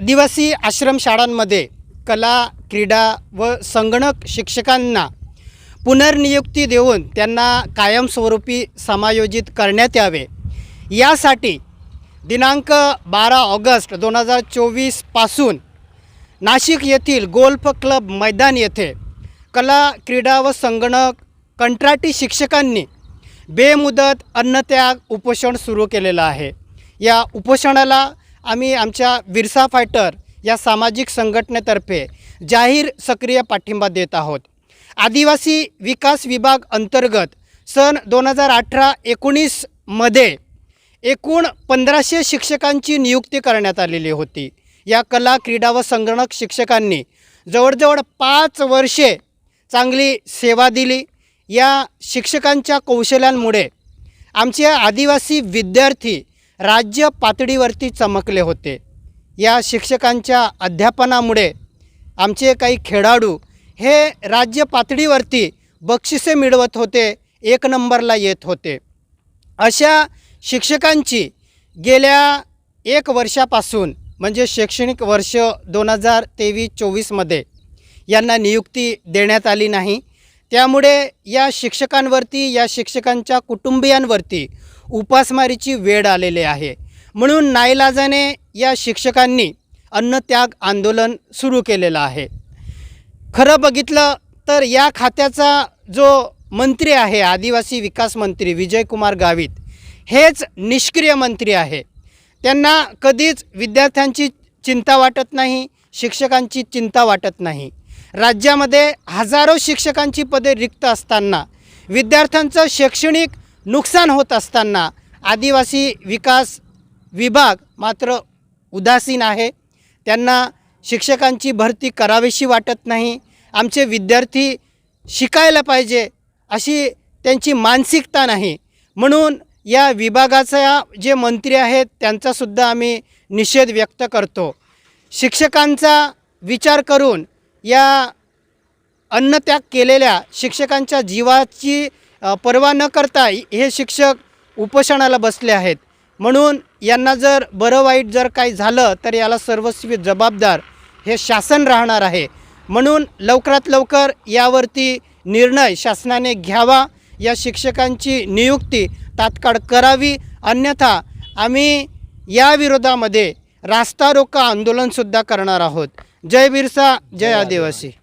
आदिवासी आश्रमशाळांमध्ये कला क्रीडा व संगणक शिक्षकांना पुनर्नियुक्ती देऊन त्यांना कायमस्वरूपी समायोजित करण्यात यावे. यासाठी दिनांक बारा ऑगस्ट दोन हजार चोवीसपासून नाशिक येथील गोल्फ क्लब मैदान येथे कला क्रीडा व संगणक कंत्राटी शिक्षकांनी बेमुदत अन्नत्याग उपोषण सुरू केलेलं आहे. या उपोषणाला आम्ही आमच्या विरसा फायटर या सामाजिक संघटनेतर्फे जाहीर सक्रिय पाठिंबा देत आहोत. आदिवासी विकास विभाग अंतर्गत सन दोन हजार अठरा एकोणीसमध्ये एकूण पंधराशे शिक्षकांची नियुक्ती करण्यात आलेली होती. या कला क्रीडा व संगणक शिक्षकांनी जवळजवळ पाच वर्षे चांगली सेवा दिली. या शिक्षकांच्या कौशल्यांमुळे आमचे आदिवासी विद्यार्थी राज्य पातळीवरती चमकले होते. या शिक्षकांच्या अध्यापनामुळे आमचे काही खेळाडू हे राज्य पातळीवरती बक्षिसे मिळवत होते एक नंबरला येत होते. अशा शिक्षकांची गेल्या एक वर्षापासून म्हणजे शैक्षणिक वर्ष दोन हजार तेवीस चोवीसमध्ये यांना नियुक्ती देण्यात आली नाही. त्यामुळे या शिक्षकांवरती या शिक्षकांच्या कुटुंबियांवरती उपासमारीची वेळ आलेली आहे. म्हणून नाईलाजाने या शिक्षकांनी अन्नत्याग आंदोलन सुरू केलेलं आहे. खरं बघितलं तर या खात्याचा जो मंत्री आहे आदिवासी विकास मंत्री विजयकुमार गावित हेच निष्क्रिय मंत्री आहे. त्यांना कधीच विद्यार्थ्यांची चिंता वाटत नाही शिक्षकांची चिंता वाटत नाही. राज्यामध्ये हजारो शिक्षकांची पदे रिक्त असताना विद्यार्थ्यांचं शैक्षणिक नुकसान होत असताना आदिवासी विकास विभाग मात्र उदासीन आहे. त्यांना शिक्षकांची भरती करावीशी वाटत नाही. आमचे विद्यार्थी शिकायला पाहिजे अशी त्यांची मानसिकता नाही. म्हणून या विभागाचा जे मंत्री आहेत त्यांचासुद्धा आम्ही निषेध व्यक्त करतो. शिक्षकांचा विचार करून या अन्नत्याग केलेल्या शिक्षकांच्या जीवाची पर्वा न करता हे शिक्षक उपोषणाला बसले आहेत. म्हणून यांना जर बरं वाईट जर काही झालं तर याला सर्वस्वी जबाबदार हे शासन राहणार आहे. म्हणून लवकरात लवकर यावरती निर्णय शासनाने घ्यावा. या शिक्षकांची नियुक्ती तात्काळ करावी. अन्यथा आम्ही या विरोधामध्ये रास्ता रोका आंदोलनसुद्धा करणार आहोत. જય બિરસા જય આદિવાસી.